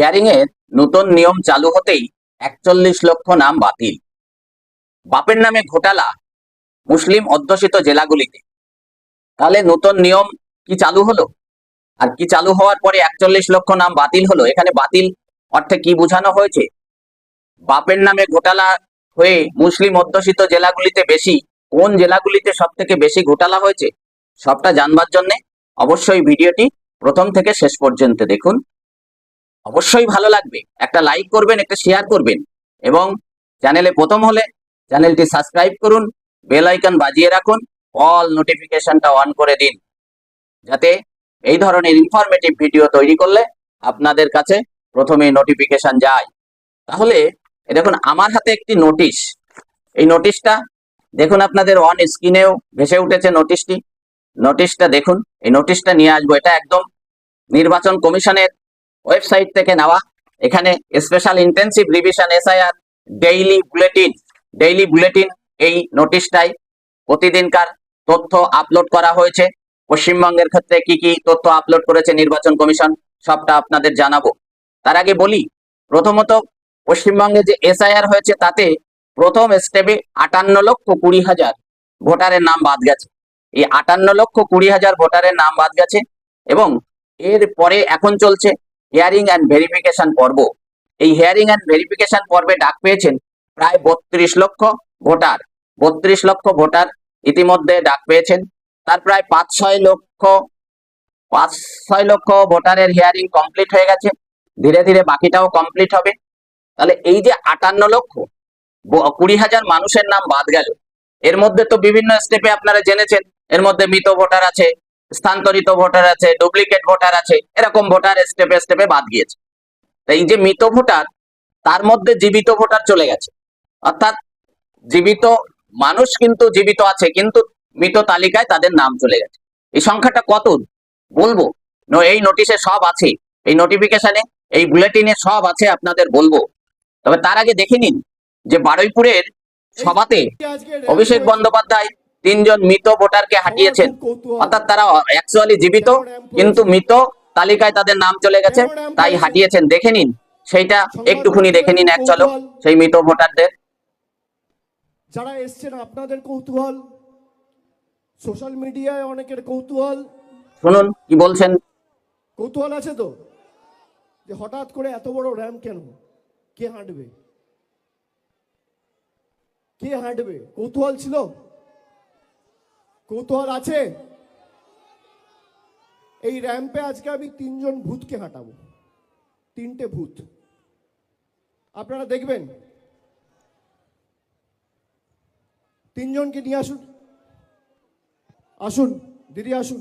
Hearing এর নতুন নিয়ম চালু হতেই একচল্লিশ লক্ষ নাম বাতিল। বাপের নামে ঘোটালা মুসলিম অধ্যুষিত জেলাগুলিতে। তাহলে নতুন নিয়ম কি চালু হলো? আর কি চালু হওয়ার পরে একচল্লিশ লক্ষ নাম বাতিল হলো? এখানে বাতিল অর্থে কি বোঝানো হয়েছে? বাপের নামে ঘোটালা হয়ে মুসলিম অধ্যুষিত জেলাগুলিতে বেশি কোন জেলাগুলিতে সব থেকে বেশি ঘোটালা হয়েছে? সবটা জানবার জন্যে অবশ্যই ভিডিওটি প্রথম থেকে শেষ পর্যন্ত দেখুন। অবশ্যই ভালো লাগবে। একটা লাইক করবেন, একটা শেয়ার করবেন। এবং চ্যানেলে প্রথম হলে চ্যানেলটি সাবস্ক্রাইব করুন বেল আইকন বাজিয়ে রাখুন অল নোটিফিকেশনটা অন করে দিন। যাতে এই ধরনের ইনফরমেটিভ ভিডিও তৈরি করলে আপনাদের কাছে প্রথমে নোটিফিকেশন যায়। তাহলে দেখুন, আমার হাতে একটি নোটিশ এই নোটিশটা দেখুন আপনাদের অন স্ক্রিনেও ভেসে উঠেছে নোটিশটি নোটিশটা দেখুন, এই নোটিশটা নিয়ে আসব। এটা একদম নির্বাচন কমিশনের ওয়েবসাইট থেকে নেওয়া। এখানে special intensive revision SIR daily bulletin daily bulletin এই নোটিশটাই প্রতিদিনকার তথ্য আপলোড করা হয়েছে। পশ্চিমবঙ্গের ক্ষেত্রে কি কি তথ্য আপলোড করেছে নির্বাচন কমিশন সবটা আপনাদের জানাব। তার আগে বলি, প্রথমত পশ্চিমবঙ্গে যে এসআইআর হয়েছে তাতে প্রথম স্টেপে আটান্ন লক্ষ কুড়ি হাজার ভোটারের নাম বাদ গেছে। এই আটান্ন লক্ষ কুড়ি হাজার ভোটারের নাম বাদ গেছে এবং এর পরে এখন চলছে হিয়ারিং অ্যান্ড ভেরিফিকেশন পর্ব। এই হিয়ারিং অ্যান্ড ভেরিফিকেশন পর্বে ডাক পেয়েছেন প্রায় বত্রিশ লক্ষ ভোটার। বত্রিশ লক্ষ ভোটার ইতিমধ্যে ডাক পেয়েছেন। তার প্রায় পাঁচ ছয় লক্ষ, পাঁচ ছয় লক্ষ ভোটারের হিয়ারিং কমপ্লিট হয়ে গেছে। ধীরে ধীরে বাকিটাও কমপ্লিট হবে। তাহলে এই যে আটান্ন লক্ষ কুড়ি হাজার মানুষের নাম বাদ গেল। এর মধ্যে তো বিভিন্ন স্টেপে আপনারা জেনেছেন। এর মধ্যে মৃত ভোটার আছে স্থানান্তরিত ভোটার আছে ডুপ্লিকেট ভোটার আছে, এরকম ভোটার স্টেপে স্টেপে বাদ গিয়েছে। এই যে মৃত ভোটার, তার মধ্যে জীবিত ভোটার চলে গেছে। অর্থাৎ জীবিত মানুষ কিন্তু জীবিত আছে, কিন্তু মৃত তালিকায় তাদের নাম চলে গেছে। এই সংখ্যাটা কত? বলব? এই নোটিশে সব আছে। এই নোটিফিকেশনে এই বুলেটিনে সব আছে আপনাদের বলব। তবে তার আগে দেখে নিন যে বারুইপুরের সভাতে অভিষেক বন্দ্যোপাধ্যায় তিনজন মৃত ভোটারকে হাঁটিয়েছেন অর্থাৎ তারা অ্যাকচুয়ালি জীবিত কিন্তু মৃত তালিকায় তাদের নাম চলে গেছে। তাই হাঁটিয়েছেন দেখে নিন। সেইটা একটুখানি দেখে নিন এক চলো সেই মৃত ভোটারদের। যারা এসছেন আপনাদের কৌতূহল। সোশ্যাল মিডিয়ায় অনেকের কৌতূহল। শুনুন কি বলছেন? কৌতূহল আছে তো? যে হঠাৎ করে এত বড় র্যাম কেন? কে হাঁটবে? কে হাঁটবে? কৌতূহল ছিল? কৌতূহল আছে? এই র্যাম্পে আজকে আমি তিনজন ভূতকে হাঁটাবো। তিনটে ভূত। আপনারা দেখবেন, তিনজনকে নিয়ে আসুন। আসুন, দিদি আসুন।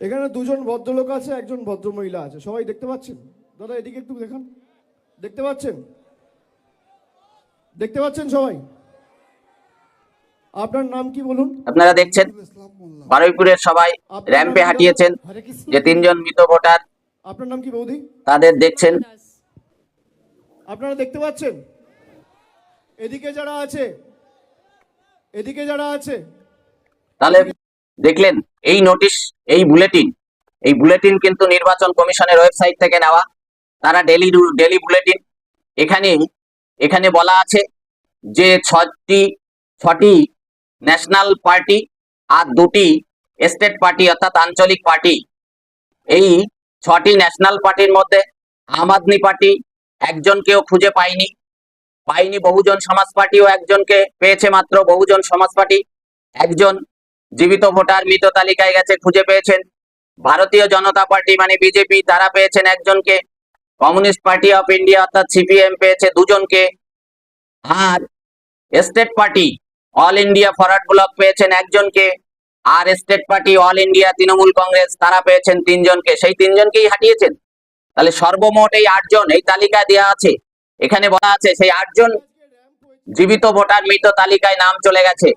এখানে দুজন ভদ্রলোক আছে, একজন ভদ্রমহিলা আছে। সবাই দেখতে পাচ্ছেন? দাদা, এদিকে একটু দেখান। দেখতে পাচ্ছেন? দেখতে পাচ্ছেন সবাই? আপনার নাম কি বলুন? আপনারা দেখছেন বারুইপুরের সবাই র্যাম্পে হাঁটিয়েছেন। যে তিনজন মৃত ভোটার। আপনার নাম কি বৌদি? তাদের দেখছেন। আপনারা দেখতে পাচ্ছেন? এদিকে যারা আছে এদিকে যারা আছে তাহলে দেখলেন এই নোটিশ এই বুলেটিন এই বুলেটিন কিন্তু নির্বাচন কমিশনের ওয়েবসাইট থেকে নেওয়া। তারা ডেলি ডেলি বুলেটিন এখানে এখানে বলা আছে যে ছটি ছটি ন্যাশনাল পার্টি আর দুটি স্টেট পার্টি অর্থাৎ আঞ্চলিক পার্টি এই ছটি ন্যাশনাল পার্টির মধ্যে আম আদমি পার্টি একজনকেও খুঁজে পায়নি। পায়নি বহুজন সমাজ পার্টিও একজনকে পেয়েছে মাত্র বহুজন সমাজ পার্টি। একজন জীবিত ভোটার মৃত তালিকায় গেছে, খুঁজে পেয়েছেন। ভারতীয় জনতা পার্টি মানে বিজেপি, তারা পেয়েছেন একজনকে। কমিউনিস্ট পার্টি অফ ইন্ডিয়া অর্থাৎ সিপিএম পেয়েছে দুজনকে। আর state party all India forward bloc পেয়েছেন একজনকে আর state party all India Trinamool Congress তারা পেয়েছেন তিনজনকে। সেই তিনজনকেই হাঁটিয়েছেন তাহলে সর্বমোট এই আটজন এই তালিকায় দেওয়া আছে। এখানে বলা আছে সেই আটজন জীবিত ভোটার মৃত তালিকায় নাম চলে গেছে।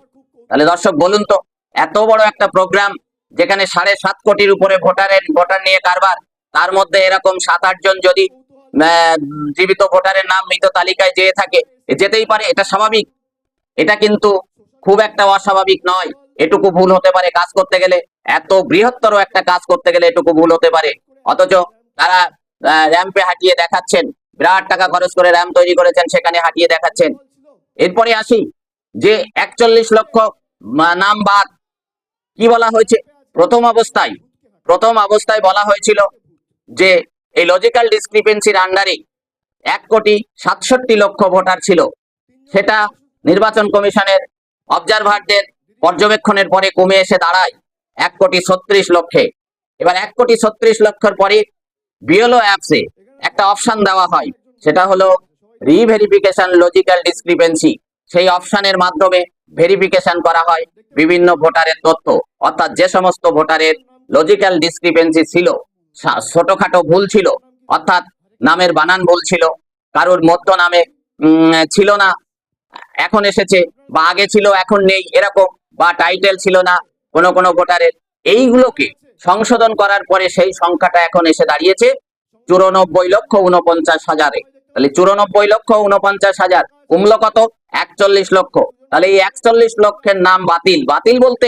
তাহলে দর্শক বলুন তো, এত বড় একটা প্রোগ্রাম যেখানে সাড়ে সাত কোটির উপরে ভোটারের ভোটার নিয়ে কারবার তার মধ্যে এরকম সাত আটজন যদি আহ, জীবিত ভোটারের নাম মৃত তালিকায় যেয়ে থাকে যেতেই পারে এটা স্বাভাবিক। এটা কিন্তু খুব একটা অস্বাভাবিক নয়। এটুকু ভুল হতে পারে কাজ করতে গেলে। এত বৃহত্তর একটা কাজ করতে গেলে এটুকু ভুল হতে পারে। অথচ তারা র্যাম্পে হাঁটিয়ে দেখাচ্ছেন। বিরাট টাকা খরচ করে র্যাম্প তৈরি করেছেন সেখানে হাঁটিয়ে দেখাচ্ছেন। এরপরে আসি যে একচল্লিশ লক্ষ নাম বাদ। কি বলা হয়েছে? প্রথম অবস্থায় প্রথম অবস্থায় বলা হয়েছিল যে এই লজিক্যাল ডিসক্রিপেন্সির আন্ডারে এক কোটি সাতষট্টি লক্ষ ভোটার ছিল, সেটা নির্বাচন কমিশনের অবজারভারদের পর্যবেক্ষণের পরে কমে এসে দাঁড়ায় এক কোটি ছত্রিশ লক্ষে। এবার এক কোটি ছত্রিশ লক্ষের পরে বিএলও অ্যাপসে একটা অপশান দেওয়া হয়, সেটা হলো রিভেরিফিকেশন লজিক্যাল ডিসক্রিপেন্সি সেই অপশানের মাধ্যমে ভেরিফিকেশন করা হয় বিভিন্ন ভোটারের তথ্য, অর্থাৎ যে সমস্ত ভোটারের লজিক্যাল ডিসক্রিপেন্সি ছিল ছোটখাটো ভুল ছিল। অর্থাৎ নামের বানান ভুল ছিল। কারোর মধ্য নামে ছিল না। এখন এসেছে বা আগে ছিল, এখন নেই, এরকম বা টাইটেল ছিল না, কোন কোন ভোটারের এইগুলোকে সংশোধন করার পরে সেই সংখ্যাটা এখন এসে দাঁড়িয়েছে চুরানব্বই লক্ষ উনপঞ্চাশ হাজারে। তাহলে চুরানব্বই লক্ষ উনপঞ্চাশ হাজার, কমলো কত? একচল্লিশ লক্ষ। তাহলে এই একচল্লিশ লক্ষের নাম বাতিল। বাতিল বলতে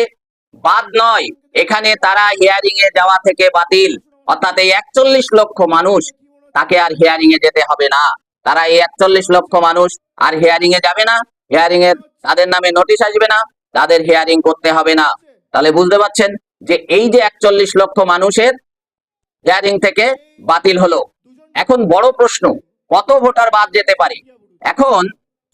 বাদ নয়, এখানে তারা হিয়ারিং এ যাওয়া থেকে বাতিল। অর্থাৎ এই একচল্লিশ লক্ষ মানুষ, তাকে আর হিয়ারিং এ যেতে হবে না। তারা এই একচল্লিশ লক্ষ মানুষ আর হিয়ারিং এ যাবে না। হিয়ারিং এর তাদের নামে নোটিশ আসবে না, তাদের হিয়ারিং করতে হবে না। তাহলে বুঝতে পারছেন যে এই যে একচল্লিশ লক্ষ মানুষের হিয়ারিং থেকে বাতিল হলো। এখন বড় প্রশ্ন, কত ভোটার বাদ যেতে পারে? এখন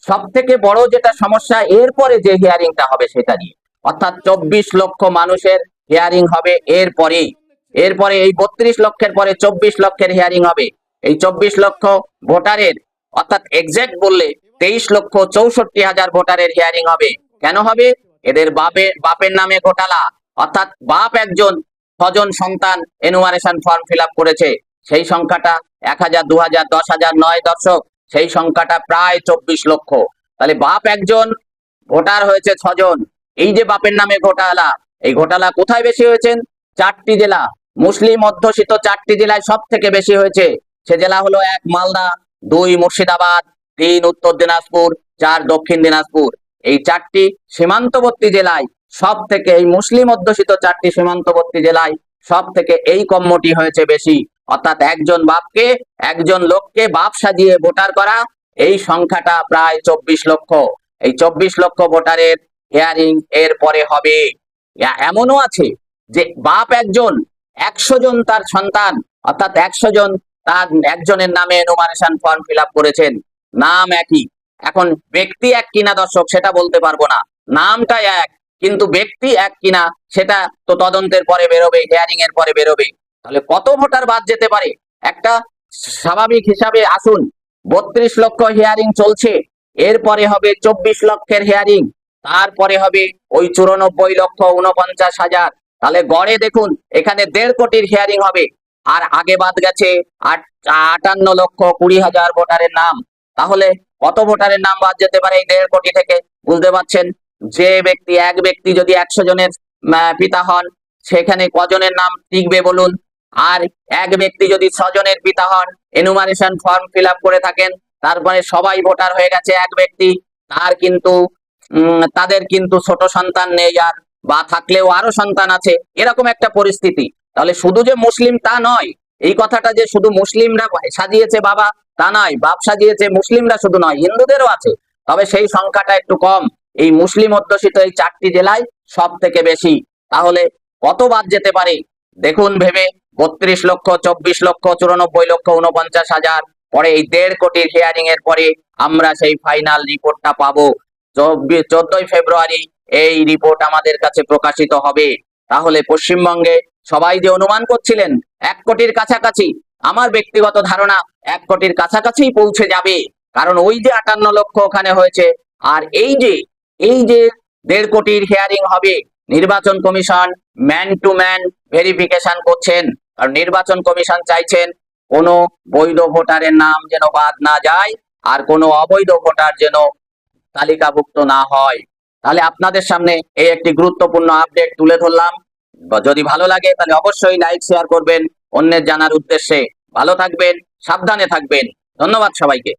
সব থেকে বড় যেটা সমস্যা, এরপরে যে হিয়ারিংটা হবে সেটা নিয়ে। অর্থাৎ চব্বিশ লক্ষ মানুষের হিয়ারিং হবে এরপরেই। এরপরে এই বত্রিশ লক্ষের পরে চব্বিশ লক্ষের হিয়ারিং হবে। এই চব্বিশ লক্ষ ভোটারের, অর্থাৎ এক্সাক্ট বললে তেইশ লক্ষ চৌষট্টি হাজার ভোটারের হিয়ারিং হবে। কেন হবে? এদের বাপে, বাপের নামে ঘোটালা। অর্থাৎ বাপ একজন, ছজন সন্তান এনুমারেশন ফর্ম ফিল করেছে। সেই সংখ্যাটা এক হাজার, দু হাজার, দশ হাজার, নয় দর্শক সেই সংখ্যাটা প্রায় চব্বিশ লক্ষ। তাহলে বাপ একজন, ভোটার হয়েছে ছজন। এই যে বাপের নামে ঘোটালা, এই ঘোটালা কোথায় বেশি হয়েছেন চারটি জেলা। মুসলিম অধ্যুষিত চারটি জেলায় সব থেকে বেশি হয়েছে। সে জেলা হলো এক, মালদা, দুই, মুর্শিদাবাদ, তিন, উত্তর দিনাজপুর, চার, দক্ষিণ দিনাজপুর। এই চারটি সীমান্তবর্তী জেলায় সব থেকে এই মুসলিম অধ্যুষিত চারটি সীমান্তবর্তী জেলায় সব থেকে এই কম্মটি হয়েছে বেশি। অর্থাৎ একজন বাপকে, একজন লোককে বাপ সাজিয়ে ভোটার করা, এই সংখ্যাটা প্রায় চব্বিশ লক্ষ। এই চব্বিশ লক্ষ ভোটারের হিয়ারিং এর পরে হবে। এমনও আছে যে বাপ একজন, একশো জন তার সন্তান, অর্থাৎ একশো জন তার একজনের নামে এনুমারেশন ফর্ম ফিল করেছেন। নাম একই। এখন ব্যক্তি এক কিনা দর্শক, সেটা বলতে পারব না। নামটা এক, কিন্তু ব্যক্তি এক কিনা, সেটা তো তদন্তের পরে বেরোবে হিয়ারিং এর পরে বেরোবে তাহলে কত ভোটার বাদ যেতে পারে? একটা স্বাভাবিক হিসাবে আসুন, বত্রিশ লক্ষ হিয়ারিং চলছে, এরপরে হবে চব্বিশ লক্ষের হিয়ারিং তারপরে হবে ওই চুরানব্বই লক্ষ উনপঞ্চাশ হাজার। তাহলে গড়ে দেখুন, এখানে দেড় কোটির হিয়ারিং হবে। আর আগে বাদ গেছে আট, আটান্ন লক্ষ কুড়ি হাজার ভোটারের নাম। তাহলে কত ভোটারের নাম বাদ যেতে পারে এই দেড় কোটি থেকে? বুঝতে পারছেন? যে ব্যক্তি, এক ব্যক্তি যদি একশো জনের পিতা হন, সেখানে কজনের নাম টিকবে বলুন? আর এক ব্যক্তি যদি ছজনের পিতা হন এনুমারেশন ফর্ম ফিল করে থাকেন, তারপরে সবাই ভোটার হয়ে গেছে এক ব্যক্তি, তার কিন্তু তাদের কিন্তু ছোট সন্তান নেই আর বা থাকলেও আরও সন্তান আছে, এরকম একটা পরিস্থিতি। তাহলে শুধু যে মুসলিম তা নয়, এই কথাটা যে শুধু মুসলিমরা সাজিয়েছে বাবা, তা নয়, বাপ সাজিয়েছে, মুসলিমরা শুধু নয়, হিন্দুদেরও আছে। তবে সেই সংখ্যাটা একটু কম। এই মুসলিম অধ্যুষিত এই চারটি জেলায় সব থেকে বেশি। তাহলে কত বাদ যেতে পারে? দেখুন ভেবে, বত্রিশ লক্ষ, চব্বিশ লক্ষ, চুরানব্বই লক্ষ উনপঞ্চাশ হাজার। পরে এই দেড় কোটির হিয়ারিং এর পরে আমরা সেই ফাইনাল রিপোর্টটা পাবো। চোদ্দই ফেব্রুয়ারি এই রিপোর্ট আমাদের কাছে প্রকাশিত হবে। তাহলে পশ্চিমবঙ্গে সবাই যে অনুমান করছিলেন, এক কোটির কাছাকাছি, আমার ব্যক্তিগত ধারণা এক কোটির কাছাকাছি পৌঁছে যাবে। কারণ ওই যে আটান্ন লক্ষ ওখানে হয়েছে, আর এই যে এই যে দেড় কোটির হিয়ারিং হবে, নির্বাচন commission man to man verification করছেন। কারণ নির্বাচন কমিশন চাইছেন কোনো বৈধ ভোটারের নাম যেন বাদ না যায়, আর কোনো অবৈধ ভোটার যেন তালিকাভুক্ত না হয়। তাহলে আপনাদের সামনে এই একটি গুরুত্বপূর্ণ আপডেট তুলে ধরলাম। যদি ভালো লাগে, তাহলে অবশ্যই লাইক শেয়ার করবেন। অন্যের জানার উদ্দেশ্যে। ভালো থাকবেন, সাবধানে থাকবেন। ধন্যবাদ সবাইকে।